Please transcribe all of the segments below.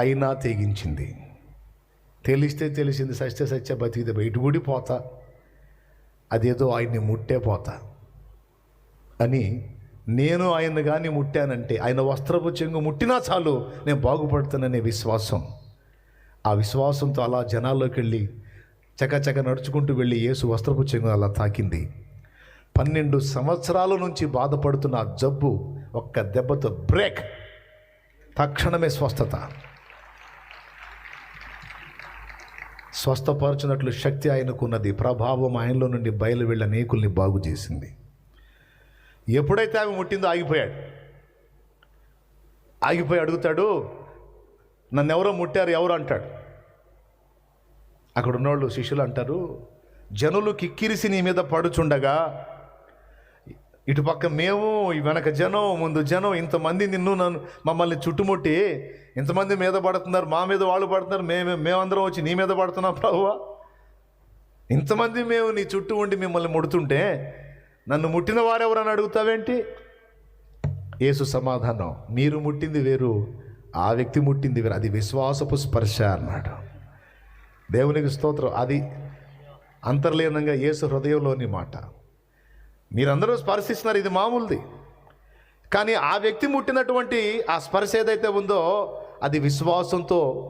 అయినా తెగించింది. తెలిస్తే తెలిసింది సత్య సత్య బతికితే బయట కూడి పోతా అదేదో ఆయన్ని ముట్టే పోతా. అని నేను ఆయన కానీ ముట్టానంటే ఆయన వస్త్రపు చెంగు ముట్టినా చాలు నేను బాగుపడుతాననే విశ్వాసం. ఆ విశ్వాసంతో అలా జనాల్లోకి వెళ్ళి చకచక నడుచుకుంటూ వెళ్ళి యేసు వస్త్రపు చెంగు అలా తాకింది. పన్నెండు సంవత్సరాల నుంచి బాధపడుతున్న ఆ జబ్బు ఒక్క దెబ్బతో బ్రేక్. తక్షణమే స్వస్థత. స్వస్థపరచినట్లు శక్తి ఆయనకున్నది. ప్రభావం ఆయనలో నుండి బయలు వెళ్ళ నేకుల్ని బాగు చేసింది ఎప్పుడైతే ఆమె ముట్టిందో ఆగిపోయాడు. ఆగిపోయి అడుగుతాడు నన్ను ఎవరో ముట్టారు ఎవరు? అంటాడు. అక్కడ ఉన్నవాళ్ళు శిష్యులు అంటారు జనులు కిక్కిరిసి నీ మీద పడుచుండగా ఇటుపక్క మేము వెనక జనం ముందు జనం ఇంతమంది నిన్ను నన్ను మమ్మల్ని చుట్టుముట్టి ఇంతమంది మీద పడుతున్నారు మా మీద వాళ్ళు పడుతున్నారు మేము మేమందరం వచ్చి నీ మీద పడుతున్నాం ప్రభువా ఇంతమంది మేము నీ చుట్టూ ఉండి మిమ్మల్ని ముడుతుంటే నన్ను ముట్టిన వారెవరని అడుగుతావేంటి? యేసు సమాధానం. మీరు ముట్టింది వేరు ఆ వ్యక్తి ముట్టింది వేరు. అది విశ్వాసపు స్పర్శ అన్నాడు. దేవునికి స్తోత్రం. అది అంతర్లీనంగా యేసు హృదయంలోని మాట. మీరందరూ స్పర్శిస్తున్నారు ఇది మామూలుది. కానీ ఆ వ్యక్తి ముట్టినటువంటి ఆ స్పర్శ ఏదైతే ఉందో అది విశ్వాసంతో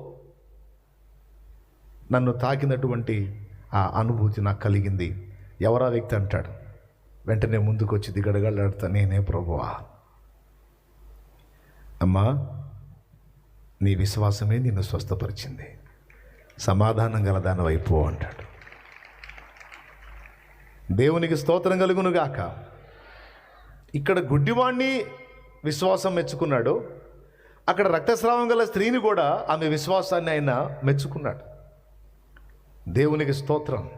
నన్ను తాకినటువంటి ఆ అనుభూతి నాకు కలిగింది. ఎవరా వ్యక్తి అంటాడు? వెంటనే ముందుకు వచ్చి దిగడగలాడుతా నేనే ప్రభువా. అమ్మా నీ విశ్వాసమే నిన్ను స్వస్థపరిచింది. సమాధానం గల దాని వైపు అంటాడు. దేవునికి స్తోత్రం కలుగును గాక ఇక్కడ గుడ్డివాణ్ణి విశ్వాసం మెచ్చుకున్నాడు. అక్కడ రక్తస్రావం గల స్త్రీని కూడా ఆమె విశ్వాసాన్ని ఆయన మెచ్చుకున్నాడు. దేవునికి స్తోత్రం.